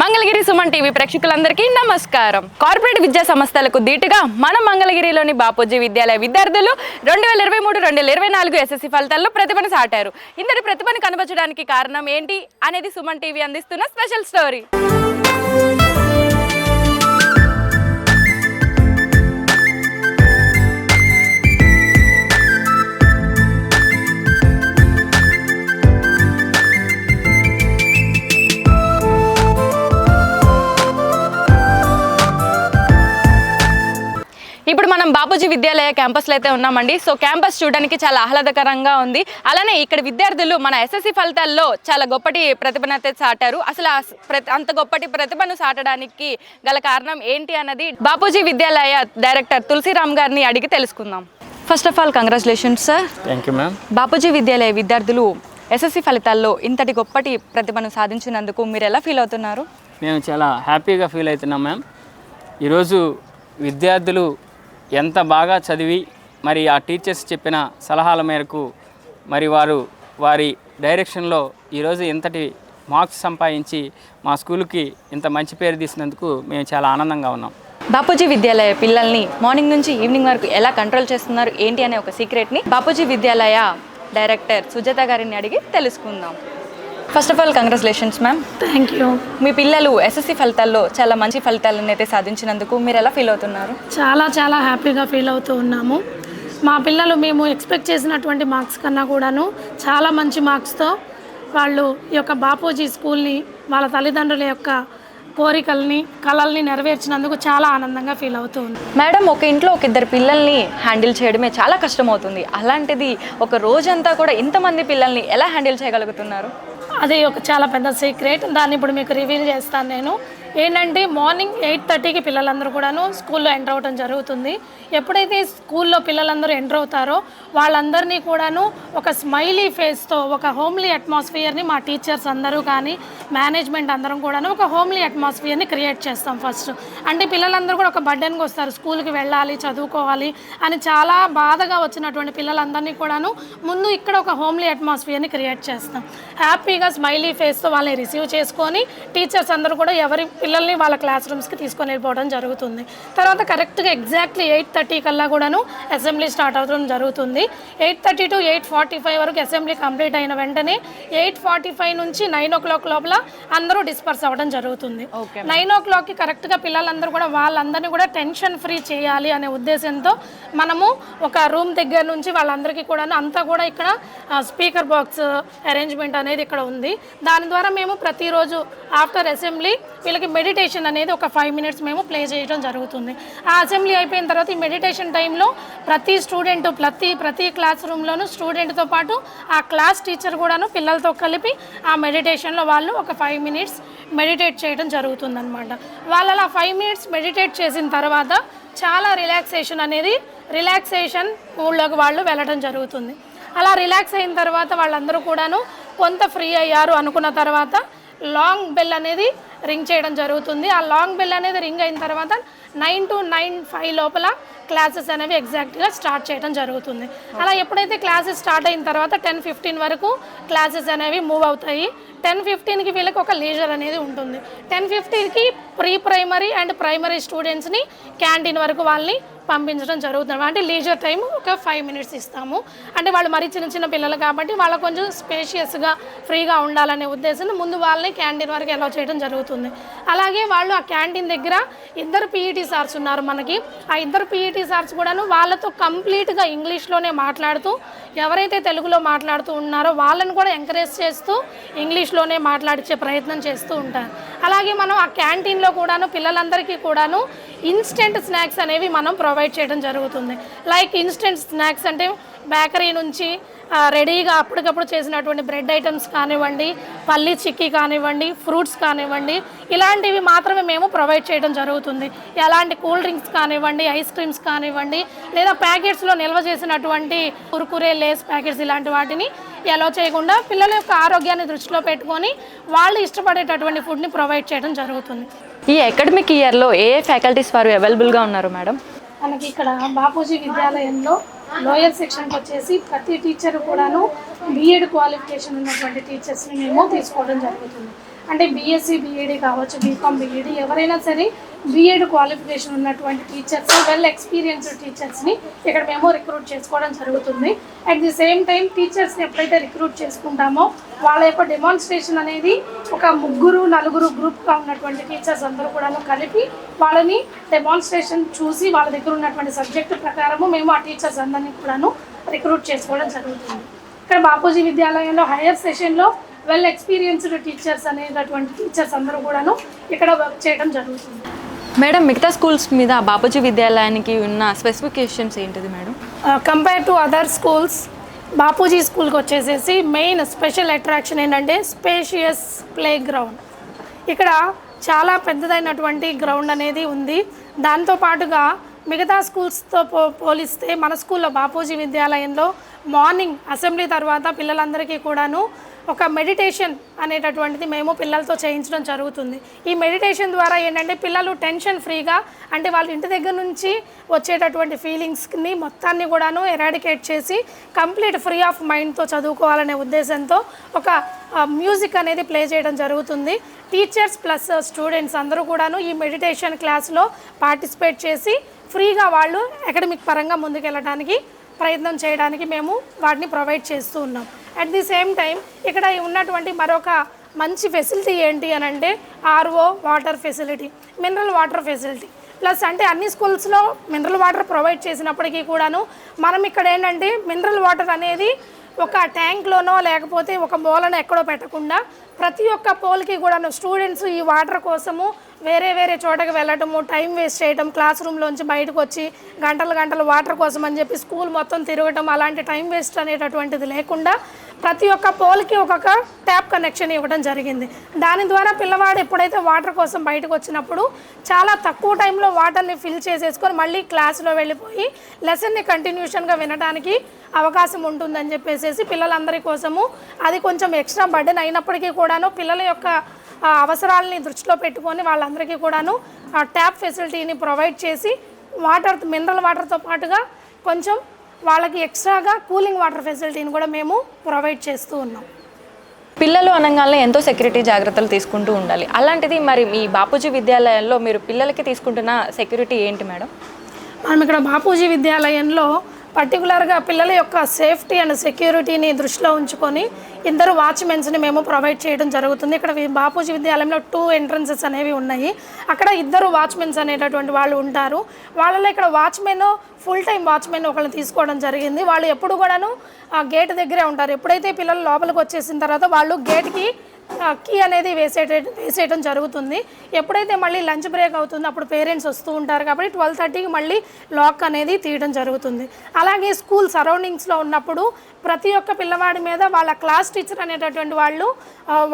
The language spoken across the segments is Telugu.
మంగళగిరి సుమన్ టీవీ ప్రేక్షకులందరికీ నమస్కారం. కార్పొరేట్ విద్యా సంస్థలకు ధీటుగా మన మంగళగిరిలోని బాపూజీ విద్యాలయ విద్యార్థులు రెండు వేల ఇరవై మూడు రెండు వేల ఇరవై నాలుగు ఎస్ఎస్సి ఫలితాల్లో ప్రతిభను సాటారు. ఇంతటి ప్రతిభను కనబరచడానికి కారణం ఏంటి అనేది సుమన్ టీవీ అందిస్తున్న స్పెషల్ స్టోరీ. ఇప్పుడు మనం బాపూజీ విద్యాలయ క్యాంపస్లో అయితే ఉన్నామండి. సో క్యాంపస్ చూడడానికి చాలా ఆహ్లాదకరంగా ఉంది. అలానే ఇక్కడ విద్యార్థులు మన ఎస్ఎస్సి ఫలితాల్లో చాలా గొప్పటి ప్రతిభను అయితే సాటారు. అసలు అంత గొప్పటి ప్రతిభను సాటడానికి గల కారణం ఏంటి అన్నది బాపూజీ విద్యాలయ డైరెక్టర్ తులసిరామ్ గారిని అడిగి తెలుసుకుందాం. First of all congratulations sir thank you ma'am Bapuji Vidyalaya విద్యార్థులు ఎస్ఎస్సి ఫలితాల్లో ఇంతటి గొప్పటి ప్రతిభను సాధించినందుకు మీరు ఎలా ఫీల్ అవుతున్నారు? మేము చాలా హ్యాపీగా ఫీల్ అవుతున్నాం మ్యామ్ ఈరోజు విద్యార్థులు ఎంత బాగా చదివి మరి ఆ టీచర్స్ చెప్పిన సలహాల మేరకు మరి వారు వారి డైరెక్షన్లో ఈరోజు ఇంతటి మార్క్స్ సంపాదించి మా స్కూల్కి ఇంత మంచి పేరు తీసినందుకు మేము చాలా ఆనందంగా ఉన్నాం. బాపూజీ విద్యాలయ పిల్లల్ని మార్నింగ్ నుంచి ఈవినింగ్ వరకు ఎలా కంట్రోల్ చేస్తున్నారు ఏంటి అనే ఒక సీక్రెట్ని బాపూజీ విద్యాలయ డైరెక్టర్ సుజాత గారిని అడిగి తెలుసుకుందాం. First of all congratulations ma'am thank you మీ పిల్లలు ఎస్ఎస్సి ఫలితాల్లో చాలా మంచి ఫలితాలను అయితే సాధించినందుకు మీరు ఎలా ఫీల్ అవుతున్నారు? చాలా చాలా హ్యాపీగా ఫీల్ అవుతూ ఉన్నాము. మా పిల్లలు మేము ఎక్స్పెక్ట్ చేసినటువంటి మార్క్స్ కన్నా కూడాను చాలా మంచి మార్క్స్తో వాళ్ళు ఈ యొక్క బాపూజీ స్కూల్ని వాళ్ళ తల్లిదండ్రుల యొక్క కోరికల్ని కళల్ని నెరవేర్చినందుకు చాలా ఆనందంగా ఫీల్ అవుతూ ఉంది మేడం ఒక ఇంట్లో ఒక ఇద్దరు పిల్లల్ని హ్యాండిల్ చేయడమే చాలా కష్టమవుతుంది. అలాంటిది ఒక రోజంతా కూడా ఇంతమంది పిల్లల్ని ఎలా హ్యాండిల్ చేయగలుగుతున్నారు? అది ఒక చాలా పెద్ద సీక్రెట్ దాన్ని ఇప్పుడు మీకు రివీల్ చేస్తాను నేను. ఏంటంటే మార్నింగ్ ఎయిట్ థర్టీకి పిల్లలందరూ కూడాను స్కూల్లో ఎంటర్ అవ్వడం జరుగుతుంది. ఎప్పుడైతే స్కూల్లో పిల్లలందరూ ఎంటర్ అవుతారో వాళ్ళందరినీ కూడాను ఒక స్మైలీ ఫేస్తో ఒక హోమ్లీ అట్మాస్ఫియర్ని మా టీచర్స్ అందరూ కానీ మేనేజ్మెంట్ అందరం కూడాను ఒక హోమ్లీ అట్మాస్ఫియర్ని క్రియేట్ చేస్తాం ఫస్ట్. అంటే పిల్లలందరూ కూడా ఒక బర్డెన్కి వస్తారు. స్కూల్కి వెళ్ళాలి చదువుకోవాలి అని చాలా బాధగా వచ్చినటువంటి పిల్లలందరినీ కూడాను ముందు ఇక్కడ ఒక హోమ్లీ అట్మాస్ఫియర్ని క్రియేట్ చేస్తాం. హ్యాపీగా స్మైలీ ఫేస్తో వాళ్ళని రిసీవ్ చేసుకొని టీచర్స్ అందరూ కూడా ఎవరి పిల్లల్ని వాళ్ళ క్లాస్ రూమ్స్కి తీసుకొని వెళ్ళిపోవడం జరుగుతుంది. తర్వాత కరెక్ట్గా ఎగ్జాక్ట్లీ ఎయిట్ థర్టీ కల్లా కూడాను అసెంబ్లీ స్టార్ట్ అవడం జరుగుతుంది. Eight thirty to eight forty five వరకు అసెంబ్లీ కంప్లీట్ అయిన వెంటనే ఎయిట్ ఫార్టీ ఫైవ్ నుంచి నైన్ ఓ క్లాక్ లోపల అందరూ డిస్పర్స్ అవ్వడం జరుగుతుంది. నైన్ ఓ క్లాక్కి కరెక్ట్గా పిల్లలందరూ కూడా వాళ్ళందరినీ కూడా టెన్షన్ ఫ్రీ చేయాలి అనే ఉద్దేశంతో మనము ఒక రూమ్ దగ్గర నుంచి వాళ్ళందరికీ కూడా అంతా కూడా ఇక్కడ స్పీకర్ బాక్స్ అరేంజ్మెంట్ అనేది ఇక్కడ ఉంది. దాని ద్వారా మేము ప్రతిరోజు ఆఫ్టర్ అసెంబ్లీ వీళ్ళకి మెడిటేషన్ అనేది ఒక ఫైవ్ మినిట్స్ మేము ప్లే చేయడం జరుగుతుంది. ఆ అసెంబ్లీ అయిపోయిన తర్వాత ఈ మెడిటేషన్ టైంలో ప్రతి స్టూడెంట్ ప్రతి ప్రతి క్లాస్ రూమ్లోనూ స్టూడెంట్తో పాటు ఆ క్లాస్ టీచర్ కూడాను పిల్లలతో కలిపి ఆ మెడిటేషన్లో వాళ్ళు ఒక ఫైవ్ మినిట్స్ మెడిటేట్ చేయడం జరుగుతుందన్నమాట. వాళ్ళు అలా ఫైవ్ మినిట్స్ మెడిటేట్ చేసిన తర్వాత చాలా రిలాక్సేషన్ అనేది రిలాక్సేషన్ మూడ్లోకి వాళ్ళు వెళ్ళడం జరుగుతుంది. అలా రిలాక్స్ అయిన తర్వాత వాళ్ళందరూ కూడాను కొంత ఫ్రీ అయ్యారు అనుకున్న తర్వాత లాంగ్ బెల్ అనేది రింగ్ చేయడం జరుగుతుంది. ఆ లాంగ్ బెల్ అనేది రింగ్ అయిన తర్వాత నైన్ టు నైన్ ఫైవ్ లోపల క్లాసెస్ అనేవి ఎగ్జాక్ట్గా స్టార్ట్ చేయడం జరుగుతుంది. అలా ఎప్పుడైతే క్లాసెస్ స్టార్ట్ అయిన తర్వాత టెన్ ఫిఫ్టీన్ వరకు క్లాసెస్ అనేవి మూవ్ అవుతాయి. టెన్ ఫిఫ్టీన్కి వీళ్ళకి ఒక లీజర్ అనేది ఉంటుంది. టెన్ ఫిఫ్టీన్కి ప్రీ ప్రైమరీ అండ్ ప్రైమరీ స్టూడెంట్స్ని క్యాంటీన్ వరకు వాళ్ళని పంపించడం జరుగుతుంది అంటే లీజర్ టైం ఒక ఫైవ్ మినిట్స్ ఇస్తాము. అంటే వాళ్ళు మరి చిన్న చిన్న పిల్లలు కాబట్టి వాళ్ళ కొంచెం స్పేషియస్గా ఫ్రీగా ఉండాలనే ఉద్దేశంతో ముందు వాళ్ళని క్యాంటీన్ వరకు అలౌ చేయడం జరుగుతుంది. అలాగే వాళ్ళు ఆ క్యాంటీన్ దగ్గర ఇద్దరు పీఈటీ సార్స్ ఉన్నారు మనకి. ఆ ఇద్దరు పీఈటీ సార్స్ కూడాను వాళ్ళతో కంప్లీట్గా ఇంగ్లీష్లోనే మాట్లాడుతూ ఎవరైతే తెలుగులో మాట్లాడుతూ ఉన్నారో వాళ్ళని కూడా ఎంకరేజ్ చేస్తూ ఇంగ్లీష్లోనే మాట్లాడించే ప్రయత్నం చేస్తూ ఉంటారు. అలాగే మనం ఆ క్యాంటీన్లో కూడాను పిల్లలందరికీ కూడాను ఇన్స్టెంట్ స్నాక్స్ అనేవి మనం ప్రొవైడ్ ప్రొవైడ్ చేయడం జరుగుతుంది. లైక్ ఇన్స్టెంట్ స్నాక్స్ అంటే బేకరీ నుంచి రెడీగా అప్పటికప్పుడు చేసినటువంటి బ్రెడ్ ఐటమ్స్ కానివ్వండి పల్లీ చిక్కీ కానివ్వండి ఫ్రూట్స్ కానివ్వండి ఇలాంటివి మాత్రమే మేము ప్రొవైడ్ చేయడం జరుగుతుంది. ఎలాంటి కూల్ డ్రింక్స్ కానివ్వండి ఐస్ క్రీమ్స్ కానివ్వండి లేదా ప్యాకెట్స్లో నిల్వ చేసినటువంటి కురుకురే లేస్ ప్యాకెట్స్ ఇలాంటి వాటిని ఎలా చేయకుండా పిల్లల యొక్క ఆరోగ్యాన్ని దృష్టిలో పెట్టుకొని వాళ్ళు ఇష్టపడేటటువంటి ఫుడ్ని ప్రొవైడ్ చేయడం జరుగుతుంది. ఈ అకాడమిక్ ఇయర్లో ఏ ఏ ఫ్యాకల్టీస్ వారు అవైలబుల్గా ఉన్నారు మేడం మనకి ఇక్కడ బాపూజీ విద్యాలయంలో లోయర్ సెక్షన్కి వచ్చేసి ప్రతి టీచర్ కూడాను బీఎడ్ క్వాలిఫికేషన్ ఉన్నటువంటి టీచర్స్ని మేము తీసుకోవడం జరుగుతుంది. అంటే బీఎస్సీ బీఈడి కావచ్చు బీకామ్ బీఈడి ఎవరైనా సరే బీఎడ్ క్వాలిఫికేషన్ ఉన్నటువంటి టీచర్స్ వెల్ ఎక్స్పీరియన్స్డ్ టీచర్స్ని ఇక్కడ మేము రిక్రూట్ చేసుకోవడం జరుగుతుంది. అట్ ది సేమ్ టైం టీచర్స్ని ఎప్పుడైతే రిక్రూట్ చేసుకుంటామో వాళ్ళ యొక్క డెమాన్స్ట్రేషన్ అనేది ఒక ముగ్గురు నలుగురు గ్రూప్గా ఉన్నటువంటి టీచర్స్ అందరూ కూడాను కలిపి వాళ్ళని డెమాన్స్ట్రేషన్ చూసి వాళ్ళ దగ్గర ఉన్నటువంటి సబ్జెక్టు ప్రకారము మేము ఆ టీచర్స్ అందరినీ కూడాను రిక్రూట్ చేసుకోవడం జరుగుతుంది. ఇక్కడ బాపూజీ విద్యాలయంలో హైయర్ సెషన్లో వెల్ ఎక్స్పీరియన్స్డ్ టీచర్స్ అనేటటువంటి టీచర్స్ అందరూ కూడాను ఇక్కడ వర్క్ చేయడం జరుగుతుంది. మేడం మిగతా స్కూల్స్ మీద బాపూజీ విద్యాలయానికి ఉన్న స్పెసిఫికేషన్స్ ఏంటిది madam? Compare to other schools Bapuji స్కూల్కి వచ్చేసేసి మెయిన్ స్పెషల్ అట్రాక్షన్ ఏంటంటే స్పేషియస్ ప్లే గ్రౌండ్ ఇక్కడ చాలా పెద్దదైనటువంటి గ్రౌండ్ అనేది ఉంది. దాంతో పాటుగా మిగతా స్కూల్స్తో పో పోలిస్తే మన స్కూల్లో బాపూజీ విద్యాలయంలో మార్నింగ్ అసెంబ్లీ తర్వాత పిల్లలందరికీ కూడాను ఒక మెడిటేషన్ అనేటటువంటిది మేము పిల్లలతో చేయించడం జరుగుతుంది. ఈ మెడిటేషన్ ద్వారా ఏంటంటే పిల్లలు టెన్షన్ ఫ్రీగా అంటే వాళ్ళ ఇంటి దగ్గర నుంచి వచ్చేటటువంటి ఫీలింగ్స్ని మొత్తాన్ని కూడాను ఎరాడికేట్ చేసి కంప్లీట్ ఫ్రీ ఆఫ్ మైండ్తో చదువుకోవాలనే ఉద్దేశంతో ఒక మ్యూజిక్ అనేది ప్లే చేయడం జరుగుతుంది. టీచర్స్ ప్లస్ స్టూడెంట్స్ అందరూ కూడాను ఈ మెడిటేషన్ క్లాస్లో పార్టిసిపేట్ చేసి ఫ్రీగా వాళ్ళు అకాడమిక్ పరంగా ముందుకెళ్ళడానికి ప్రయత్నం చేయడానికి మేము వాటిని ప్రొవైడ్ చేస్తూ ఉన్నాం. అట్ ది సేమ్ టైం ఇక్కడ ఉన్నటువంటి మరొక మంచి ఫెసిలిటీ ఏంటి అని అంటే RO water facility mineral water facility plus అంటే అన్ని స్కూల్స్లో మినరల్ వాటర్ ప్రొవైడ్ చేసినప్పటికీ కూడాను మనం ఇక్కడ ఏంటంటే మినరల్ వాటర్ అనేది ఒక ట్యాంక్లోనో లేకపోతే ఒక మూలన ఎక్కడో పెట్టకుండా ప్రతి ఒక్క పోల్కి కూడాను స్టూడెంట్స్ ఈ వాటర్ కోసము వేరే వేరే చోటకి వెళ్ళటము టైం వేస్ట్ చేయటం క్లాస్ రూమ్లోంచి బయటకు వచ్చి గంటలు గంటలు వాటర్ కోసం అని చెప్పి స్కూల్ మొత్తం తిరగటం అలాంటి టైం వేస్ట్ అనేటటువంటిది లేకుండా ప్రతి ఒక్క పోల్కి ఒక్కొక్క ట్యాప్ కనెక్షన్ ఇవ్వడం జరిగింది. దాని ద్వారా పిల్లవాడు ఎప్పుడైతే వాటర్ కోసం బయటకు వచ్చినప్పుడు చాలా తక్కువ టైంలో వాటర్ని ఫిల్ చేసేసుకొని మళ్ళీ క్లాస్లో వెళ్ళిపోయి లెసన్ని కంటిన్యూషన్గా వినడానికి అవకాశం ఉంటుందని చెప్పేసి పిల్లలందరి కోసము అది కొంచెం ఎక్స్ట్రా బర్డెన్ అయినప్పటికీ కూడాను పిల్లల యొక్క అవసరాలని దృష్టిలో పెట్టుకొని వాళ్ళందరికీ కూడాను ఆ ట్యాప్ ఫెసిలిటీని ప్రొవైడ్ చేసి వాటర్ మినరల్ వాటర్తో పాటుగా కొంచెం వాళ్ళకి ఎక్స్ట్రాగా కూలింగ్ వాటర్ ఫెసిలిటీని కూడా మేము ప్రొవైడ్ చేస్తూ ఉన్నాం. పిల్లలు అనగానే ఎంతో సెక్యూరిటీ జాగ్రత్తలు తీసుకుంటూ ఉండాలి. అలాంటిది మరి మీ బాపూజీ విద్యాలయంలో మీరు పిల్లలకి తీసుకుంటున్న సెక్యూరిటీ ఏంటి మేడం? మనం ఇక్కడ బాపూజీ విద్యాలయంలో పర్టికులర్గా పిల్లల యొక్క సేఫ్టీ అండ్ సెక్యూరిటీని దృష్టిలో ఉంచుకొని ఇద్దరు వాచ్మెన్స్ని మేము ప్రొవైడ్ చేయడం జరుగుతుంది. ఇక్కడ బాపూజీ విద్యాలయంలో టూ ఎంట్రన్సెస్ అనేవి ఉన్నాయి. అక్కడ ఇద్దరు వాచ్మెన్స్ అనేటటువంటి వాళ్ళు ఉంటారు. వాళ్ళలో ఇక్కడ వాచ్మెన్ ఫుల్ టైం వాచ్మెన్ ఒకళ్ళని తీసుకోవడం జరిగింది. వాళ్ళు ఎప్పుడు కూడాను ఆ గేట్ దగ్గరే ఉంటారు. ఎప్పుడైతే పిల్లలు లోపలికి వచ్చేసిన తర్వాత వాళ్ళు గేట్కి కీ అనేది వేసేట వేసేయటం జరుగుతుంది. ఎప్పుడైతే మళ్ళీ లంచ్ బ్రేక్ అవుతుందో అప్పుడు పేరెంట్స్ వస్తూ ఉంటారు కాబట్టి ట్వెల్వ్ థర్టీకి మళ్ళీ లాక్ అనేది తీయడం జరుగుతుంది. అలాగే స్కూల్ సరౌండింగ్స్లో ఉన్నప్పుడు ప్రతి ఒక్క పిల్లవాడి మీద వాళ్ళ క్లాస్ టీచర్ అనేటటువంటి వాళ్ళు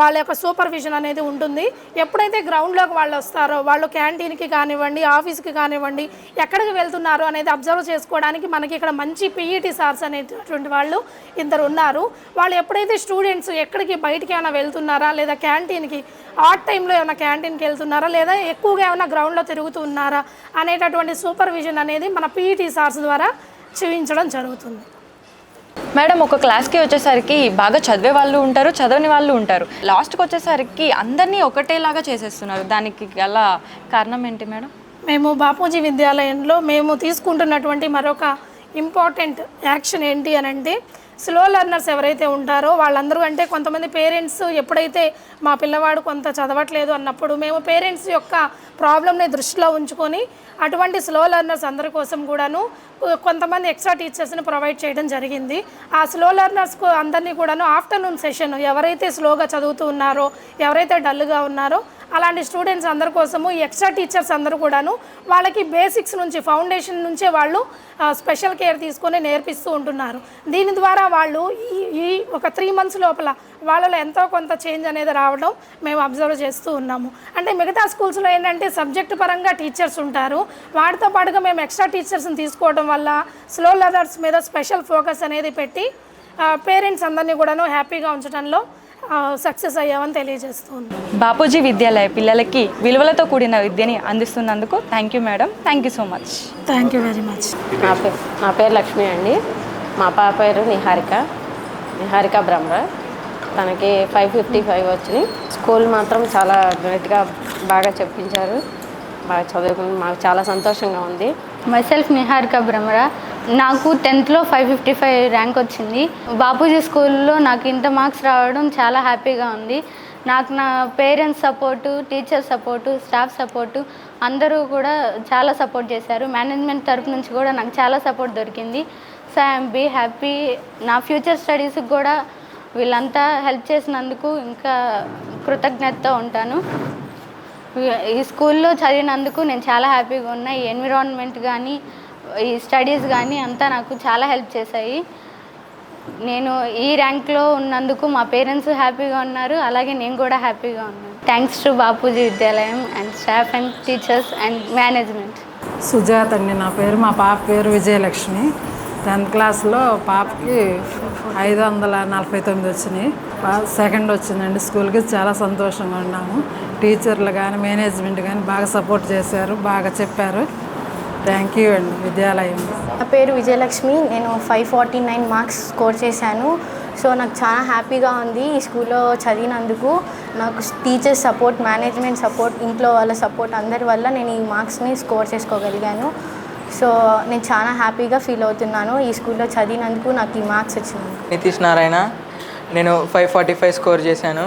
వాళ్ళ యొక్క సూపర్విజన్ అనేది ఉంటుంది. ఎప్పుడైతే గ్రౌండ్లోకి వాళ్ళు వస్తారో వాళ్ళు క్యాంటీన్కి కానివ్వండి ఆఫీస్కి కానివ్వండి ఎక్కడికి వెళ్తున్నారో అనేది అబ్జర్వ్ చేసుకోవడానికి మనకి ఇక్కడ మంచి పీఈటీ సార్స్ అనేటటువంటి వాళ్ళు ఇద్దరు ఉన్నారు. వాళ్ళు ఎప్పుడైతే స్టూడెంట్స్ ఎక్కడికి బయటికి ఏమైనా వెళ్తున్నారా లేదా క్యాంటీన్కి ఆట్ టైంలో ఏమైనా క్యాంటీన్కి వెళ్తున్నారా లేదా ఎక్కువగా ఏమైనా గ్రౌండ్లో తిరుగుతూ ఉన్నారా అనేటటువంటి సూపర్విజన్ అనేది మన పీఈటీ సార్స్ ద్వారా చూపించడం జరుగుతుంది. మేడం ఒక క్లాస్కి వచ్చేసరికి బాగా చదివే వాళ్ళు ఉంటారు చదవని వాళ్ళు ఉంటారు. లాస్ట్కి వచ్చేసరికి అందరినీ ఒకటేలాగా చేసేస్తున్నారు. దానికి గల కారణం ఏంటి మేడం? మేము బాపూజీ విద్యాలయంలో మేము తీసుకుంటున్నటువంటి మరొక ఇంపార్టెంట్ యాక్షన్ ఏంటి అని అంటే స్లో లెర్నర్స్ ఎవరైతే ఉంటారో వాళ్ళందరూ అంటే కొంతమంది పేరెంట్స్ ఎప్పుడైతే మా పిల్లవాడు కొంత చదవట్లేదు అన్నప్పుడు మేము పేరెంట్స్ యొక్క ప్రాబ్లమ్ని దృష్టిలో ఉంచుకొని అటువంటి స్లో లెర్నర్స్ అందరి కోసం కూడాను కొంతమంది ఎక్స్ట్రా టీచర్స్ని ప్రొవైడ్ చేయడం జరిగింది. ఆ స్లో లెర్నర్స్కు అందరినీ కూడాను ఆఫ్టర్నూన్ సెషన్ ఎవరైతే స్లోగా చదువుతూ ఉన్నారో ఎవరైతే డల్గా ఉన్నారో అలాంటి స్టూడెంట్స్ అందరి కోసము ఎక్స్ట్రా టీచర్స్ అందరూ కూడాను వాళ్ళకి బేసిక్స్ నుంచి ఫౌండేషన్ నుంచే వాళ్ళు స్పెషల్ కేర్ తీసుకొని నేర్పిస్తూ ఉంటున్నారు. దీని ద్వారా వాళ్ళు ఈ ఈ ఒక త్రీ మంత్స్ లోపల వాళ్ళలో ఎంతో కొంత చేంజ్ అనేది రావడం మేము అబ్జర్వ్ చేస్తూ ఉన్నాము. అంటే మిగతా స్కూల్స్లో ఏంటంటే సబ్జెక్ట్ పరంగా టీచర్స్ ఉంటారు. వాటితో పాటుగా మేము ఎక్స్ట్రా టీచర్స్ని తీసుకోవడం వల్ల స్లో లెర్నర్స్ మీద స్పెషల్ ఫోకస్ అనేది పెట్టి పేరెంట్స్ అందరినీ కూడాను హ్యాపీగా ఉంచడంలో సక్సెస్ అయ్యామని తెలియజేస్తూ ఉన్నాం. బాపూజీ విద్యాలయ పిల్లలకి విలువలతో కూడిన విద్యని అందిస్తున్నందుకు thank you madam. Thank you so much. Thank you very much నా పేరు నా పేరు లక్ష్మి అండి. మా పాప పేరు నిహారిక. నిహారిక బ్రహ్మ. తనకి ఫైవ్ ఫిఫ్టీ ఫైవ్ వచ్చినాయి స్కూల్ మాత్రం చాలా గ్రేట్గా బాగా చెప్పించారు. బాగా చదువుకుని మాకు చాలా సంతోషంగా ఉంది. మైసెల్ఫ్ నిహారిక భ్రమర నాకు టెన్త్లో ఫైవ్ ఫిఫ్టీ ఫైవ్ ర్యాంక్ వచ్చింది. బాపూజీ స్కూల్లో నాకు ఇంత మార్క్స్ రావడం చాలా హ్యాపీగా ఉంది. నాకు నా parents support teacher support staff support అందరూ కూడా చాలా సపోర్ట్ చేశారు. మేనేజ్మెంట్ తరపు నుంచి కూడా నాకు చాలా సపోర్ట్ దొరికింది. సో ఐఎమ్ బీ హ్యాపీ నా ఫ్యూచర్ స్టడీస్కి కూడా వీళ్ళంతా హెల్ప్ చేసినందుకు ఇంకా కృతజ్ఞతతో ఉంటాను. ఈ స్కూల్లో చదివినందుకు నేను చాలా హ్యాపీగా ఉన్నా. ఈ ఎన్విరాన్మెంట్ కానీ ఈ స్టడీస్ కానీ అంతా నాకు చాలా హెల్ప్ చేశాయి. నేను ఈ ర్యాంక్లో ఉన్నందుకు మా పేరెంట్స్ హ్యాపీగా ఉన్నారు. అలాగే నేను కూడా హ్యాపీగా ఉన్నాను. Thanks to Bapuji Vidyalayam and staff and teachers and management Sujatha అండి నా పేరు. మా పాప పేరు విజయలక్ష్మి. టెన్త్ క్లాస్లో పాపకి ఐదు వందల నలభై తొమ్మిది వచ్చినాయి. పా- సెకండ్ వచ్చిందండి స్కూల్కి. చాలా సంతోషంగా ఉన్నాము. టీచర్లు కానీ మేనేజ్మెంట్ కానీ బాగా సపోర్ట్ చేశారు బాగా చెప్పారు. థ్యాంక్ యూ అండి విద్యాలయం. నా పేరు విజయలక్ష్మి. నేను five forty nine marks score చేశాను. సో నాకు చాలా హ్యాపీగా ఉంది ఈ స్కూల్లో చదివినందుకు. నాకు టీచర్స్ సపోర్ట్ మేనేజ్మెంట్ సపోర్ట్ ఇంట్లో వాళ్ళ సపోర్ట్ అందరి వల్ల నేను ఈ మార్క్స్ని స్కోర్ చేసుకోగలిగాను. సో నేను చాలా హ్యాపీగా ఫీల్ అవుతున్నాను ఈ స్కూల్లో చదివినందుకు నాకు ఈ మార్క్స్ వచ్చినాయి. నితీష్ నారాయణ నేను ఫైవ్ ఫార్టీ ఫైవ్ స్కోర్ చేశాను.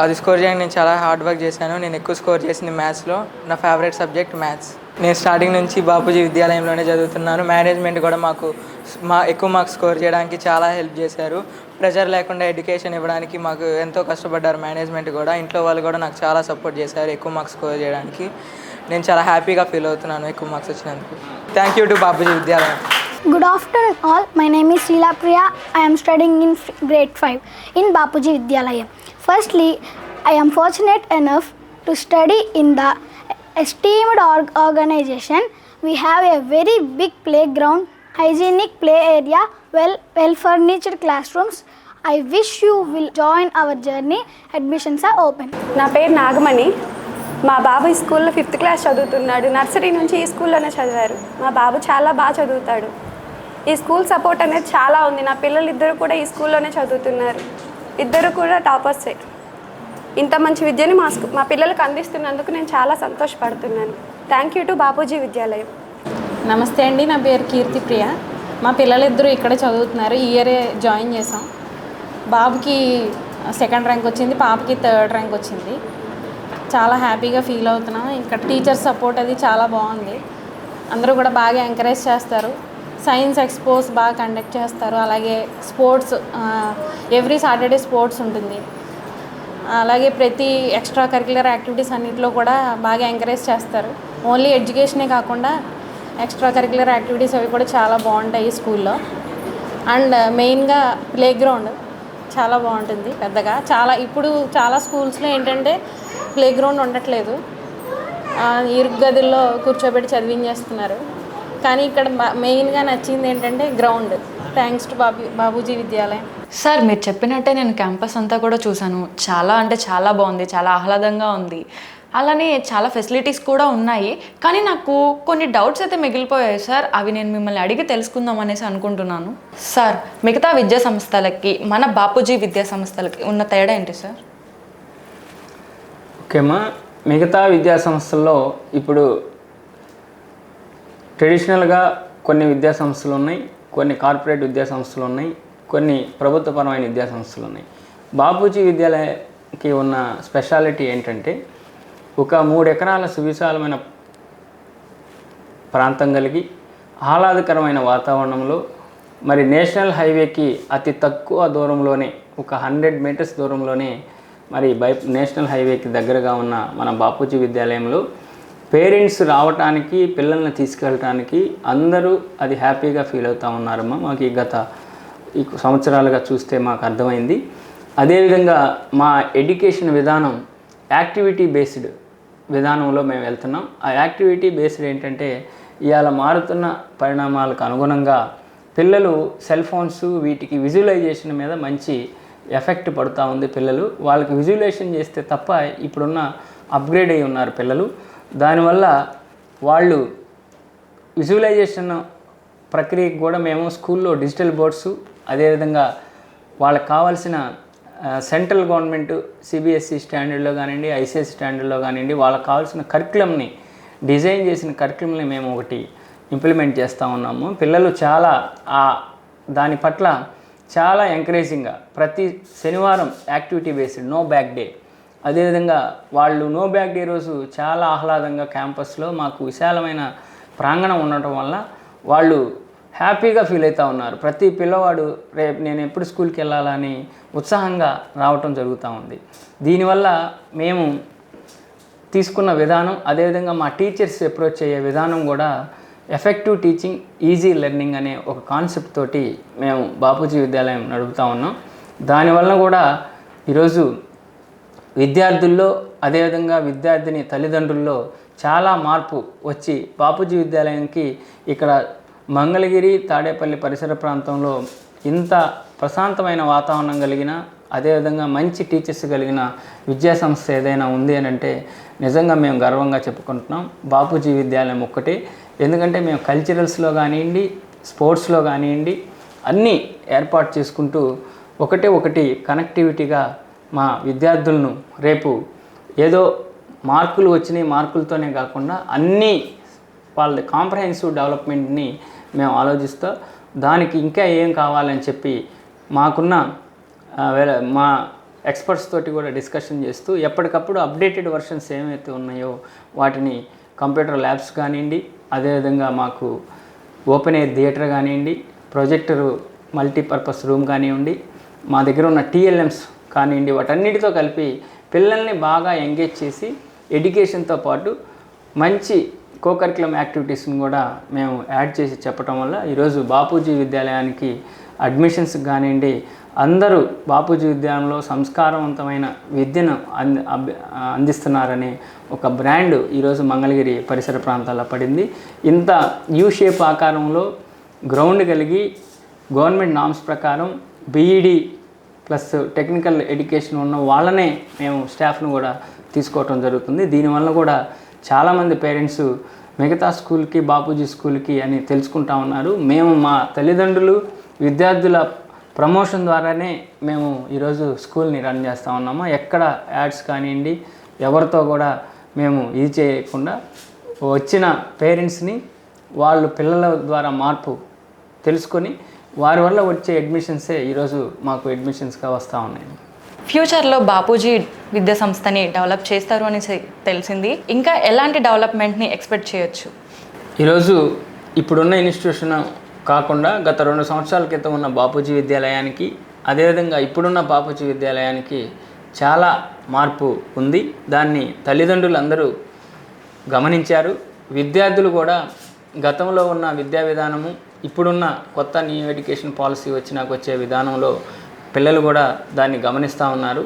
అది స్కోర్ చేయడానికి నేను చాలా హార్డ్ వర్క్ చేశాను. నేను ఎక్కువ స్కోర్ చేసింది మ్యాథ్స్లో నా ఫేవరెట్ సబ్జెక్ట్ మ్యాథ్స్ నేను స్టార్టింగ్ నుంచి బాపూజీ విద్యాలయంలోనే చదువుతున్నాను. మేనేజ్మెంట్ కూడా మాకు మా ఎక్కువ మార్క్స్ స్కోర్ చేయడానికి చాలా హెల్ప్ చేశారు. ప్రెషర్ లేకుండా ఎడ్యుకేషన్ ఇవ్వడానికి మాకు ఎంతో కష్టపడ్డారు మేనేజ్మెంట్ కూడా. ఇంట్లో వాళ్ళు కూడా నాకు చాలా సపోర్ట్ చేశారు ఎక్కువ మార్క్స్ స్కోర్ చేయడానికి. నేను చాలా హ్యాపీగా ఫీల్ అవుతున్నాను ఎక్కువ మార్క్స్ వచ్చినందుకు థ్యాంక్ యూ టు బాపూజీ విద్యాలయం Good afternoon, all. My name is Srila Priya. I am studying in f- grade 5 in Bapuji Vidyalayam. Firstly, I am fortunate enough to study in the esteemed org- organization. We have a very big playground, hygienic play area, well well furnished classrooms. I wish you will join our journey. Admissions are open. నా పేరు నాగమణి మా బాబు ఈ స్కూల్లో ఫిఫ్త్ క్లాస్ చదువుతున్నాడు. నర్సరీ నుంచి ఈ స్కూల్లోనే చదివారు. మా బాబు చాలా బాగా చదువుతాడు. ఈ స్కూల్ సపోర్ట్ అనేది చాలా ఉంది. నా పిల్లలు ఇద్దరు కూడా ఈ స్కూల్లోనే చదువుతున్నారు. ఇద్దరు కూడా టాపర్సే ఇంత మంచి విద్యని మా స్కూ మా పిల్లలకు అందిస్తున్నందుకు నేను చాలా సంతోషపడుతున్నాను. Thank you to Bapuji Vidyalayam. నమస్తే అండి. నా పేరు కీర్తి ప్రియ. మా పిల్లలిద్దరూ ఇక్కడే చదువుతున్నారు. ఈ ఇయరే జాయిన్ చేసాం బాబుకి సెకండ్ ర్యాంక్ వచ్చింది. పాపకి థర్డ్ ర్యాంక్ వచ్చింది. చాలా హ్యాపీగా ఫీల్ అవుతున్నాం. ఇంకా టీచర్ సపోర్ట్ అది చాలా బాగుంది. అందరూ కూడా బాగా ఎంకరేజ్ చేస్తారు. సైన్స్ ఎక్స్పోస్ బాగా కండక్ట్ చేస్తారు. అలాగే స్పోర్ట్స్ ఎవ్రీ సాటర్డే స్పోర్ట్స్ ఉంటుంది. అలాగే ప్రతి ఎక్స్ట్రా కరిక్యులర్ యాక్టివిటీస్ అన్నింటిలో కూడా బాగా ఎంకరేజ్ చేస్తారు. ఓన్లీ ఎడ్యుకేషనే కాకుండా ఎక్స్ట్రా కరిక్యులర్ యాక్టివిటీస్ అవి కూడా చాలా బాగుంటాయి ఈ స్కూల్లో. అండ్ మెయిన్గా ప్లే గ్రౌండ్ చాలా బాగుంటుంది పెద్దగా. చాలా ఇప్పుడు చాలా స్కూల్స్లో ఏంటంటే ప్లే గ్రౌండ్ ఉండట్లేదు ఇరుగు గదుల్లో కూర్చోబెట్టి చదివించేస్తున్నారు. కానీ ఇక్కడ మెయిన్గా నచ్చింది ఏంటంటే ground. Thanks to Babu Babuji Vidyalayam. Sir మీరు చెప్పినట్టే నేను క్యాంపస్ అంతా కూడా చూశాను. చాలా అంటే చాలా బాగుంది చాలా ఆహ్లాదంగా ఉంది. అలానే చాలా ఫెసిలిటీస్ కూడా ఉన్నాయి. కానీ నాకు కొన్ని డౌట్స్ అయితే మిగిలిపోయాయి సార్. అవి నేను మిమ్మల్ని అడిగి తెలుసుకుందాం అనేసి అనుకుంటున్నాను. సార్ మిగతా విద్యా సంస్థలకి మన బాపూజీ విద్యా సంస్థలకి ఉన్న తేడా ఏంటి సార్? ఓకేమ్మా మిగతా విద్యా సంస్థల్లో ఇప్పుడు ట్రెడిషనల్గా కొన్ని విద్యా సంస్థలు ఉన్నాయి కొన్ని కార్పొరేట్ విద్యా సంస్థలు ఉన్నాయి కొన్ని ప్రభుత్వపరమైన విద్యా సంస్థలు ఉన్నాయి. బాపూజీ విద్యాలయకి ఉన్న స్పెషాలిటీ ఏంటంటే ఒక మూడు ఎకరాల సువిశాలమైన ప్రాంతం కలిగి ఆహ్లాదకరమైన వాతావరణంలో మరి నేషనల్ హైవేకి అతి తక్కువ దూరంలోనే ఒక హండ్రెడ్ మీటర్స్ దూరంలోనే మరి బై నేషనల్ హైవేకి దగ్గరగా ఉన్న మన బాపూజీ విద్యాలయంలో పేరెంట్స్ రావటానికి పిల్లల్ని తీసుకెళ్ళటానికి అందరూ అది హ్యాపీగా ఫీల్ అవుతూ ఉన్నారమ్మా. మాకు ఈ గత ఈ సంవత్సరాలుగా చూస్తే మాకు అర్థమైంది. అదేవిధంగా మా ఎడ్యుకేషన్ విధానం యాక్టివిటీ బేస్డ్ విధానంలో మేము వెళ్తున్నాం. ఆ యాక్టివిటీ బేస్డ్ ఏంటంటే ఇవాళ మారుతున్న పరిణామాలకు అనుగుణంగా పిల్లలు సెల్ ఫోన్స్ వీటికి విజువలైజేషన్ మీద మంచి ఎఫెక్ట్ పడుతూ ఉంది పిల్లలు. వాళ్ళకి విజువలేషన్ చేస్తే తప్ప ఇప్పుడున్న అప్గ్రేడ్ అయి ఉన్నారు పిల్లలు. దానివల్ల వాళ్ళు విజువలైజేషన్ ప్రక్రియకు కూడా మేము స్కూల్లో డిజిటల్ బోర్డ్స్ అదేవిధంగా వాళ్ళకి కావాల్సిన సెంట్రల్ గవర్నమెంట్ సిబిఎస్ఈ స్టాండర్డ్లో కానివ్వండి ఐసిఎస్ స్టాండర్డ్లో కానివ్వండి వాళ్ళకి కావాల్సిన కరికులంని డిజైన్ చేసిన కరికులంని మేము ఒకటి ఇంప్లిమెంట్ చేస్తూ ఉన్నాము. పిల్లలు చాలా ఆ దాని పట్ల చాలా ఎంకరేజింగ్గా ప్రతి శనివారం activity based no bag day అదేవిధంగా వాళ్ళు నో బ్యాక్ డే రోజు చాలా ఆహ్లాదంగా క్యాంపస్లో మాకు విశాలమైన ప్రాంగణం ఉండటం వల్ల వాళ్ళు హ్యాపీగా ఫీల్ అవుతూ ఉన్నారు. ప్రతి పిల్లవాడు రేపు నేను ఎప్పుడు స్కూల్కి వెళ్ళాలని ఉత్సాహంగా రావటం జరుగుతూ ఉంది. దీనివల్ల మేము తీసుకున్న విధానం అదేవిధంగా మా టీచర్స్ అప్రోచ్ అయ్యే విధానం కూడా ఎఫెక్టివ్ టీచింగ్ ఈజీ లెర్నింగ్ అనే ఒక కాన్సెప్ట్ తోటి మేము బాపూజీ విద్యాలయం నడుపుతా ఉన్నాం. దానివల్ల కూడా ఈరోజు విద్యార్థుల్లో అదేవిధంగా విద్యార్థిని తల్లిదండ్రుల్లో చాలా మార్పు వచ్చి బాపూజీ విద్యాలయంకి ఇక్కడ మంగళగిరి తాడేపల్లి పరిసర ప్రాంతంలో ఇంత ప్రశాంతమైన వాతావరణం కలిగిన అదేవిధంగా మంచి టీచర్స్ కలిగిన విద్యా సంస్థ ఏదైనా ఉంది అని అంటే నిజంగా మేము గర్వంగా చెప్పుకుంటున్నాం. బాపూజీ విద్యాలయం ఒక్కటే. ఎందుకంటే మేము కల్చరల్స్లో కానివ్వండి స్పోర్ట్స్లో కానివ్వండి అన్నీ ఏర్పాటు చేసుకుంటూ ఒకటే ఒకటి కనెక్టివిటీగా మా విద్యార్థులను రేపు ఏదో మార్కులు వచ్చినాయి మార్కులతోనే కాకుండా అన్నీ వాళ్ళ కాంప్రహెన్సివ్ డెవలప్మెంట్ని మేము ఆలోచిస్తూ దానికి ఇంకా ఏం కావాలని చెప్పి మాకున్న వేరే- మా ఎక్స్పర్ట్స్ తోటి కూడా డిస్కషన్ చేస్తూ ఎప్పటికప్పుడు అప్డేటెడ్ వర్షన్స్ ఏమైతే ఉన్నాయో వాటిని కంప్యూటర్ ల్యాబ్స్ కానివ్వండి అదేవిధంగా మాకు ఓపెన్ ఎయిర్ థియేటర్ కానివ్వండి ప్రొజెక్టర్ మల్టీపర్పస్ రూమ్ కానివ్వండి మా దగ్గర ఉన్న టీఎల్ఎమ్స్ కానివ్వండి వాటన్నిటితో కలిపి పిల్లల్ని బాగా ఎంగేజ్ చేసి ఎడ్యుకేషన్తో పాటు మంచి కోకరికులం యాక్టివిటీస్ని కూడా మేము యాడ్ చేసి చెప్పడం వల్ల ఈరోజు బాపూజీ విద్యాలయానికి అడ్మిషన్స్ కానివ్వండి అందరూ బాపూజీ ఉద్యానంలో సంస్కారవంతమైన విద్యను అంది అభ్య- అందిస్తున్నారనే ఒక బ్రాండ్ ఈరోజు మంగళగిరి పరిసర ప్రాంతాల్లో పడింది. ఇంత యూ షేప్ ఆకారంలో గ్రౌండ్ కలిగి గవర్నమెంట్ నామ్స్ ప్రకారం బీఈడి ప్లస్ టెక్నికల్ ఎడ్యుకేషన్ ఉన్న వాళ్ళనే మేము స్టాఫ్ను కూడా తీసుకోవటం జరుగుతుంది. దీనివల్ల కూడా చాలామంది పేరెంట్స్ మిగతా స్కూల్కి బాపూజీ స్కూల్కి అని తెలుసుకుంటా ఉన్నారు. మేము మా తల్లిదండ్రులు విద్యార్థుల ప్రమోషన్ ద్వారానే మేము ఈరోజు స్కూల్ని రన్ చేస్తూ ఉన్నాము. ఎక్కడ యాడ్స్ కానివ్వండి ఎవరితో కూడా మేము ఇది చేయకుండా వచ్చిన పేరెంట్స్ని వాళ్ళు పిల్లల ద్వారా మార్పు తెలుసుకొని వారి వల్ల వచ్చే అడ్మిషన్సే ఈరోజు మాకు అడ్మిషన్స్గా వస్తూ ఉన్నాయి. ఫ్యూచర్లో బాపూజీ విద్యా సంస్థని డెవలప్ చేస్తారు అని తెలిసింది. ఇంకా ఎలాంటి డెవలప్మెంట్ని ఎక్స్పెక్ట్ చేయొచ్చు? ఈరోజు ఇప్పుడున్న ఇన్స్టిట్యూషన్ కాకుండా గత రెండు సంవత్సరాల క్రితం ఉన్న బాపూజీ విద్యాలయానికి అదేవిధంగా ఇప్పుడున్న బాపూజీ విద్యాలయానికి చాలా మార్పు ఉంది. దాన్ని తల్లిదండ్రులు అందరూ గమనించారు. విద్యార్థులు కూడా గతంలో ఉన్న విద్యా విధానము ఇప్పుడున్న కొత్త న్యూ ఎడ్యుకేషన్ పాలసీ వచ్చినాక వచ్చే విధానంలో పిల్లలు కూడా దాన్ని గమనిస్తూ ఉన్నారు.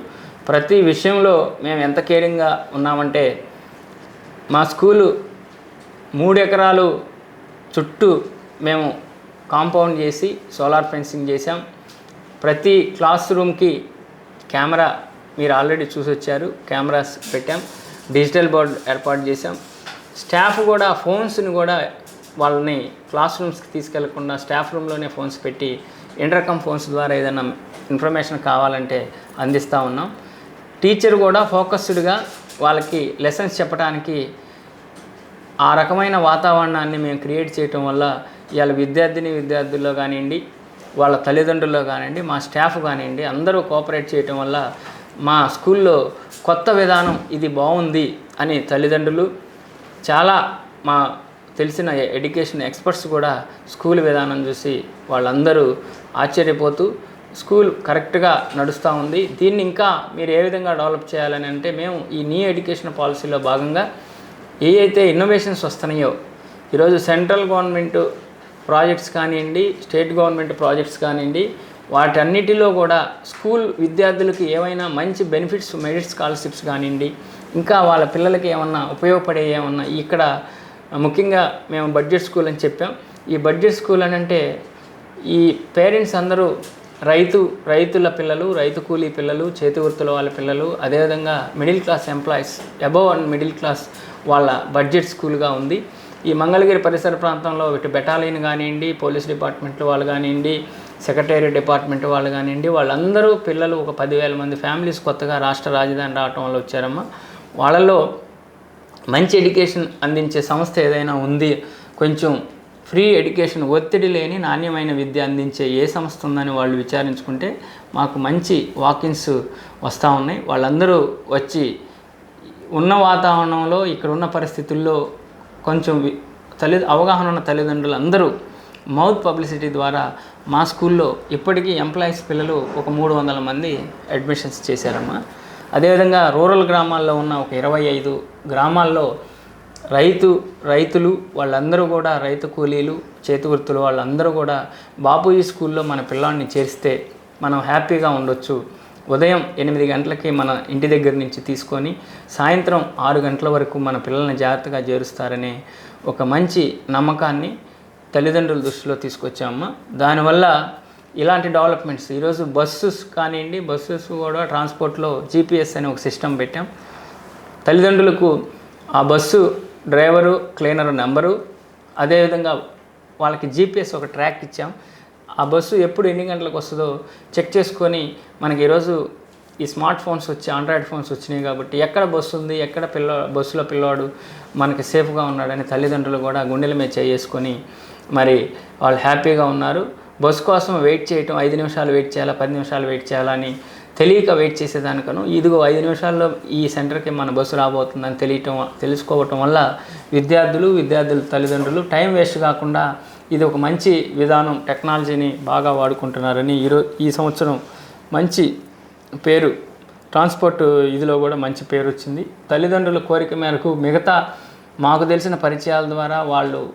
ప్రతి విషయంలో మేము ఎంత కేరింగ్గా ఉన్నామంటే మా స్కూలు మూడు ఎకరాలు చుట్టూ మేము కాంపౌండ్ చేసి సోలార్ ఫెన్సింగ్ చేసాం ప్రతి క్లాస్ రూమ్కి కెమెరా మీరు ఆల్రెడీ చూసి వచ్చారు కెమెరాస్ పెట్టాం. డిజిటల్ బోర్డ్ ఏర్పాటు చేసాం స్టాఫ్ కూడా ఫోన్స్ని కూడా వాళ్ళని క్లాస్ రూమ్స్కి తీసుకెళ్ళకుండా స్టాఫ్ రూమ్లోనే ఫోన్స్ పెట్టి ఇంటర్కమ్ ఫోన్స్ ద్వారా ఏదైనా ఇన్ఫర్మేషన్ కావాలంటే అందిస్తూ ఉన్నాం. టీచర్ కూడా ఫోకస్డ్గా వాళ్ళకి లెసన్స్ చెప్పడానికి ఆ రకమైన వాతావరణాన్ని మేము క్రియేట్ చేయటం వల్ల ఇవాళ విద్యార్థిని విద్యార్థుల్లో కానివ్వండి వాళ్ళ తల్లిదండ్రుల్లో కానివ్వండి మా స్టాఫ్ కానివ్వండి అందరూ కోఆపరేట్ చేయటం వల్ల మా స్కూల్లో కొత్త విధానం ఇది బాగుంది అని తల్లిదండ్రులు చాలా మా తెలిసిన ఎడ్యుకేషన్ ఎక్స్పర్ట్స్ కూడా స్కూల్ విధానం చూసి వాళ్ళందరూ ఆశ్చర్యపోతూ స్కూల్ కరెక్ట్గా నడుస్తూ ఉంది. దీన్ని ఇంకా మీరు ఏ విధంగా డెవలప్ చేయాలని అంటే మేము ఈ న్యూ ఎడ్యుకేషన్ పాలసీలో భాగంగా ఏ అయితే ఇన్నోవేషన్స్ వస్తున్నాయో ఈరోజు సెంట్రల్ గవర్నమెంట్ ప్రాజెక్ట్స్ కానివ్వండి స్టేట్ గవర్నమెంట్ ప్రాజెక్ట్స్ కానివ్వండి వాటన్నిటిలో కూడా స్కూల్ విద్యార్థులకు ఏమైనా మంచి బెనిఫిట్స్ మెరిట్ స్కాలర్షిప్స్ కానివ్వండి ఇంకా వాళ్ళ పిల్లలకి ఏమన్నా ఉపయోగపడే ఏమన్నా ఇక్కడ ముఖ్యంగా మేము బడ్జెట్ స్కూల్ అని చెప్పాం. ఈ బడ్జెట్ స్కూల్ అని అంటే ఈ పేరెంట్స్ అందరూ రైతు రైతుల పిల్లలు రైతు కూలీ పిల్లలు చేతి వృత్తుల వాళ్ళ పిల్లలు అదేవిధంగా middle class employees above and middle class వాళ్ళ బడ్జెట్ స్కూల్గా ఉంది. ఈ మంగళగిరి పరిసర ప్రాంతంలో ఇటు బెటాలియన్ కానివ్వండి పోలీస్ డిపార్ట్మెంట్ వాళ్ళు కానివ్వండి సెక్రటరీ డిపార్ట్మెంట్ వాళ్ళు కానివ్వండి వాళ్ళందరూ పిల్లలు ఒక పదివేల మంది ఫ్యామిలీస్ కొత్తగా రాష్ట్ర రాజధాని రావటం వల్ల వచ్చారమ్మా. వాళ్ళలో మంచి ఎడ్యుకేషన్ అందించే సంస్థ ఏదైనా ఉంది కొంచెం ఫ్రీ ఎడ్యుకేషన్ ఒత్తిడి లేని నాణ్యమైన విద్య అందించే ఏ సంస్థ ఉందని వాళ్ళు విచారించుకుంటే మాకు మంచి వాకిన్స్ వస్తూ ఉన్నాయి. వాళ్ళందరూ వచ్చి ఉన్న వాతావరణంలో ఇక్కడ ఉన్న పరిస్థితుల్లో కొంచెం తల్లి అవగాహన ఉన్న తల్లిదండ్రులు అందరూ మౌత్ పబ్లిసిటీ ద్వారా మా స్కూల్లో ఇప్పటికీ ఎంప్లాయీస్ పిల్లలు ఒక మూడు వందల మంది అడ్మిషన్స్ చేశారమ్మా. అదేవిధంగా రూరల్ గ్రామాల్లో ఉన్న ఒక ఇరవై ఐదు గ్రామాల్లో రైతు రైతులు వాళ్ళందరూ కూడా రైతు కూలీలు చేతి వృత్తులు వాళ్ళందరూ కూడా బాపూజీ స్కూల్లో మన పిల్లాడిని చేరిస్తే మనం హ్యాపీగా ఉండొచ్చు. ఉదయం ఎనిమిది గంటలకి మన ఇంటి దగ్గర నుంచి తీసుకొని సాయంత్రం ఆరు గంటల వరకు మన పిల్లల్ని జాగ్రత్తగా చేరుస్తారనే ఒక మంచి నమ్మకాన్ని తల్లిదండ్రుల దృష్టిలో తీసుకొచ్చామమ్మా. దానివల్ల ఇలాంటి డెవలప్మెంట్స్ ఈరోజు బస్సెస్ కానివ్వండి బస్సెస్ కూడా ట్రాన్స్పోర్ట్లో జీపీఎస్ అనే ఒక సిస్టమ్ పెట్టాం. తల్లిదండ్రులకు ఆ బస్సు డ్రైవరు క్లీనరు నెంబరు అదేవిధంగా వాళ్ళకి జీపీఎస్ ఒక ట్రాక్ ఇచ్చాం. ఆ బస్సు ఎప్పుడు ఎన్ని గంటలకు వస్తుందో చెక్ చేసుకొని మనకి ఈరోజు ఈ స్మార్ట్ ఫోన్స్ వచ్చి ఆండ్రాయిడ్ ఫోన్స్ వచ్చినాయి కాబట్టి ఎక్కడ బస్సు ఉంది ఎక్కడ పిల్ల బస్సులో పిల్లవాడు మనకి సేఫ్గా ఉన్నాడని తల్లిదండ్రులు కూడా గుండెల మీద చేసుకొని మరి వాళ్ళు హ్యాపీగా ఉన్నారు. బస్సు కోసం వెయిట్ చేయటం ఐదు నిమిషాలు వెయిట్ చేయాలా పది నిమిషాలు వెయిట్ చేయాలని తెలియక వెయిట్ చేసేదానికను. ఇదిగో ఐదు నిమిషాల్లో ఈ సెంటర్కి మన బస్సు రాబోతుందని తెలియటం తెలుసుకోవటం వల్ల విద్యార్థులు విద్యార్థుల తల్లిదండ్రులు టైం వేస్ట్ కాకుండా ఇది ఒక మంచి విధానం టెక్నాలజీని బాగా వాడుకుంటున్నారని ఈరో ఈ సంవత్సరం మంచి పేరు ట్రాన్స్పోర్ట్ ఇదిలో కూడా మంచి పేరు వచ్చింది. తల్లిదండ్రుల కోరిక మేరకు మిగతా మాకు తెలిసిన పరిచయాల ద్వారా వాళ్ళు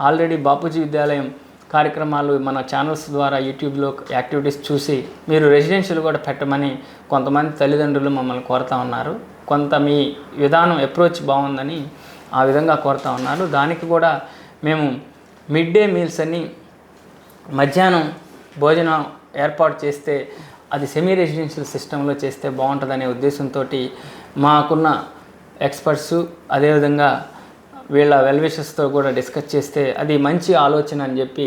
ఆల్రెడీ బాపూజీ విద్యాలయం కార్యక్రమాలు మన ఛానల్స్ ద్వారా యూట్యూబ్లో యాక్టివిటీస్ చూసి మీరు రెసిడెన్షియల్ కూడా పెట్టమని కొంతమంది తల్లిదండ్రులు మమ్మల్ని కోరుతా ఉన్నారు. కొంత మీ విధానం అప్రోచ్ బాగుందని ఆ విధంగా కోరుతా ఉన్నారు. దానికి కూడా మేము మిడ్ డే మీల్స్ అని మధ్యాహ్నం భోజనం ఏర్పాటు చేస్తే అది సెమీ రెసిడెన్షియల్ సిస్టంలో చేస్తే బాగుంటుందనే ఉద్దేశంతో మాకున్న ఎక్స్పర్ట్స్ అదేవిధంగా వీళ్ళ వెల్విషెస్తో కూడా డిస్కస్ చేస్తే అది మంచి ఆలోచన అని చెప్పి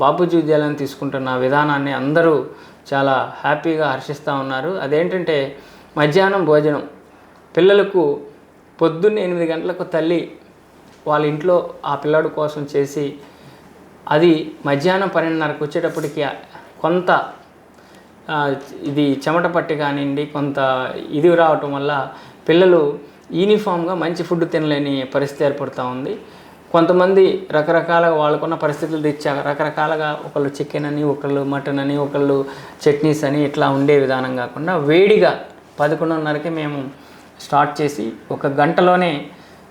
బాపూజీ విద్యాలయం తీసుకుంటున్న విధానాన్ని అందరూ చాలా హ్యాపీగా హర్షిస్తూ ఉన్నారు. అదేంటంటే మధ్యాహ్నం భోజనం పిల్లలకు పొద్దున్న ఎనిమిది గంటలకు తల్లి వాళ్ళ ఇంట్లో ఆ పిల్లాడు కోసం చేసి అది మధ్యాహ్నం పన్నెండున్నరకు వచ్చేటప్పటికి కొంత ఇది చెమట పట్టి కానివ్వండి కొంత ఇది రావటం వల్ల పిల్లలు యూనిఫామ్గా మంచి ఫుడ్ తినలేని పరిస్థితి ఏర్పడుతూ ఉంది. కొంతమంది రకరకాలుగా వాళ్ళకున్న పరిస్థితులు తెచ్చా రకరకాలుగా ఒకళ్ళు చికెన్ అని ఒకళ్ళు మటన్ అని ఒకళ్ళు చట్నీస్ అని ఇట్లా ఉండే విధానం కాకుండా వేడిగా పదకొండున్నరకి మేము స్టార్ట్ చేసి ఒక గంటలోనే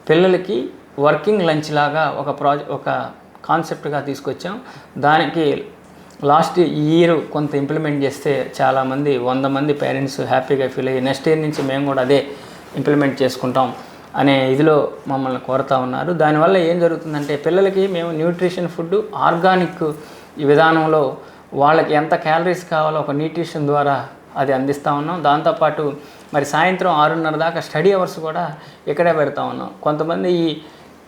పిల్లలకి వర్కింగ్ లంచ్ లాగా ఒక ప్రాజెక్ట్ ఒక కాన్సెప్ట్గా తీసుకొచ్చాం. దానికి లాస్ట్ ఇయర్ కొంత ఇంప్లిమెంట్ చేస్తే చాలామంది వంద మంది పేరెంట్స్ హ్యాపీగా ఫీల్ అయ్యి నెక్స్ట్ ఇయర్ నుంచి మేము కూడా అదే ఇంప్లిమెంట్ చేసుకుంటాం అనే ఇదిలో మమ్మల్ని కోరుతా ఉన్నారు. దానివల్ల ఏం జరుగుతుందంటే పిల్లలకి మేము న్యూట్రిషన్ ఫుడ్ ఆర్గానిక్ విధానంలో వాళ్ళకి ఎంత క్యాలరీస్ కావాలో ఒక న్యూట్రిషన్ ద్వారా అది అందిస్తూ ఉన్నాం. దాంతోపాటు మరి సాయంత్రం ఆరున్నర దాకా స్టడీ అవర్స్ కూడా ఇక్కడే పెడతా ఉన్నాం. కొంతమంది ఈ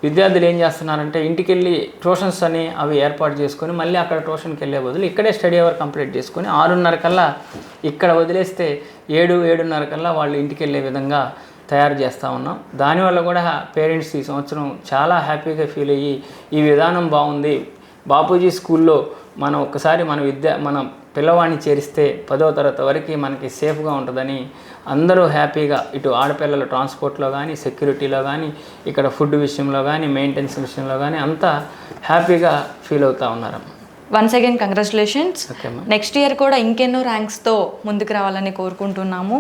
విద్యార్థులు ఏం చేస్తున్నారంటే ఇంటికి వెళ్ళి ట్యూషన్స్ అని అవి ఏర్పాటు చేసుకొని మళ్ళీ అక్కడ ట్యూషన్కి వెళ్ళే బదులు ఇక్కడే స్టడీ అవర్ కంప్లీట్ చేసుకొని ఆరున్నర కల్లా ఇక్కడ వదిలేస్తే ఏడు ఏడున్నర కల్లా వాళ్ళు ఇంటికి వెళ్ళే విధంగా తయారు చేస్తూ ఉన్నాం. దానివల్ల కూడా పేరెంట్స్ ఈ సంవత్సరం చాలా హ్యాపీగా ఫీల్ అయ్యి ఈ విధానం బాగుంది. బాపూజీ స్కూల్లో మనం ఒక్కసారి మన విద్య మన పిల్లవాడిని చేరిస్తే పదో తరగతి వరకు మనకి సేఫ్గా ఉంటుందని అందరూ హ్యాపీగా ఇటు ఆడపిల్లల ట్రాన్స్పోర్ట్లో కానీ సెక్యూరిటీలో కానీ ఇక్కడ ఫుడ్ విషయంలో కానీ మెయింటెనెన్స్ విషయంలో కానీ అంతా హ్యాపీగా ఫీల్ అవుతూ ఉన్నారు వన్స్ అగైన్ కంగ్రాచులేషన్స్ ఓకే అమ్మా నెక్స్ట్ ఇయర్ కూడా ఇంకెన్నో ర్యాంక్స్తో ముందుకు రావాలని కోరుకుంటున్నాము.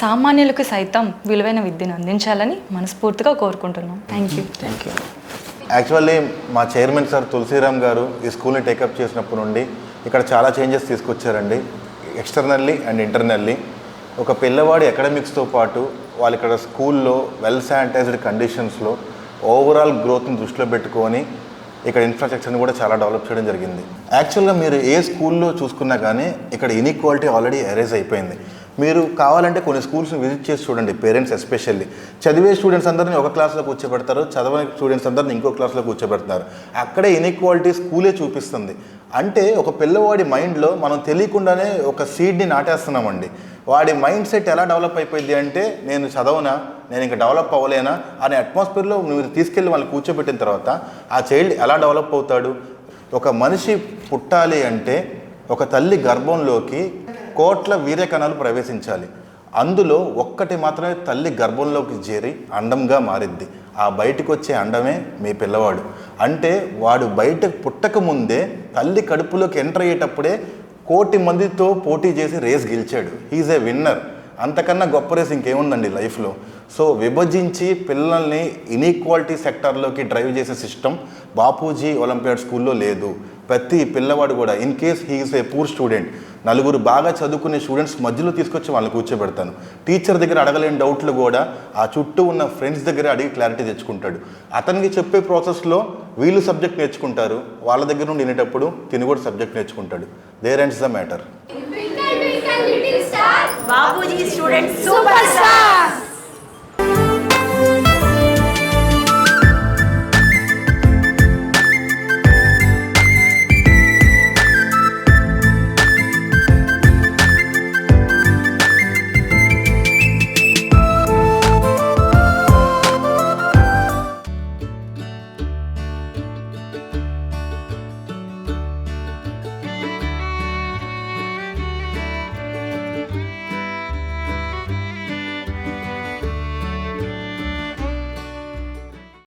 సామాన్యులకు సైతం విలువైన విద్యను అందించాలని మనస్ఫూర్తిగా కోరుకుంటున్నాం. Thank you thank you actually మా చైర్మన్ సార్ తులసిరామ్ గారు ఈ స్కూల్ని టేకప్ చేసినప్పటి నుండి ఇక్కడ చాలా చేంజెస్ తీసుకొచ్చారండి. ఎక్స్టర్నల్లీ అండ్ ఇంటర్నల్లీ ఒక పిల్లవాడి అకాడమిక్స్తో పాటు వాళ్ళు ఇక్కడ స్కూల్లో వెల్ శానిటైజ్డ్ కండిషన్స్లో ఓవరాల్ గ్రోత్ని దృష్టిలో పెట్టుకొని ఇక్కడ ఇన్ఫ్రాస్ట్రక్చర్ని కూడా చాలా డెవలప్ చేయడం జరిగింది. యాక్చువల్గా మీరు ఏ స్కూల్లో చూసుకున్నా కానీ ఇక్కడ ఇన్ఈక్వాలిటీ ఆల్రెడీ అరేజ్ అయిపోయింది. మీరు కావాలంటే కొన్ని స్కూల్స్ని విజిట్ చేసి చూడండి పేరెంట్స్ ఎస్పెషల్లీ చదివే స్టూడెంట్స్ అందరిని ఒక క్లాస్లో కూర్చోబెడతారు చదవని స్టూడెంట్స్ అందరిని ఇంకో క్లాస్లో కూర్చోబెడతారు. అక్కడే ఇన్ఈక్వాలిటీ స్కూలే చూపిస్తుంది. అంటే ఒక పిల్లవాడి మైండ్లో మనం తెలియకుండానే ఒక సీడ్ని నాటేస్తున్నామండి. వాడి మైండ్ సెట్ ఎలా డెవలప్ అయిపోయింది అంటే నేను చదవనా? నేను ఇంకా డెవలప్ అవ్వలేనా? అనే అట్మాస్ఫియర్లో మీరు తీసుకెళ్ళి వాళ్ళని కూర్చోబెట్టిన తర్వాత ఆ చైల్డ్ ఎలా డెవలప్ అవుతాడు? ఒక మనిషి పుట్టాలి అంటే ఒక తల్లి గర్భంలోకి కోట్ల వీర్యకణాలు ప్రవేశించాలి. అందులో ఒక్కటి మాత్రమే తల్లి గర్భంలోకి చేరి అండంగా మారిద్ది. ఆ బయటకు వచ్చే అండమే మీ పిల్లవాడు. అంటే వాడు బయట పుట్టక ముందే తల్లి కడుపులోకి ఎంటర్ అయ్యేటప్పుడే కోటి మందితో పోటీ చేసి రేస్ గెలిచాడు. He is a winner. అంతకన్నా గొప్ప రేస్ ఇంకేముందండి లైఫ్లో? సో విభజించి పిల్లల్ని ఇనీక్వాలిటీ సెక్టార్లోకి డ్రైవ్ చేసే సిస్టమ్ బాపూజీ ఒలింపియాడ్ స్కూల్లో లేదు. ప్రతి పిల్లవాడు కూడా in case he is a poor student నలుగురు బాగా చదువుకునే స్టూడెంట్స్ మధ్యలో తీసుకొచ్చి వాళ్ళని కూర్చోబెడతాను. టీచర్ దగ్గర అడగలేని డౌట్లు కూడా ఆ చుట్టూ ఉన్న ఫ్రెండ్స్ దగ్గర అడిగి క్లారిటీ తెచ్చుకుంటాడు. అతనికి చెప్పే ప్రాసెస్లో వీళ్ళు సబ్జెక్ట్ నేర్చుకుంటారు వాళ్ళ దగ్గర నుండి వినేటప్పుడు తిని కూడా సబ్జెక్ట్ నేర్చుకుంటాడు. There ends the matter Babuji student superstar.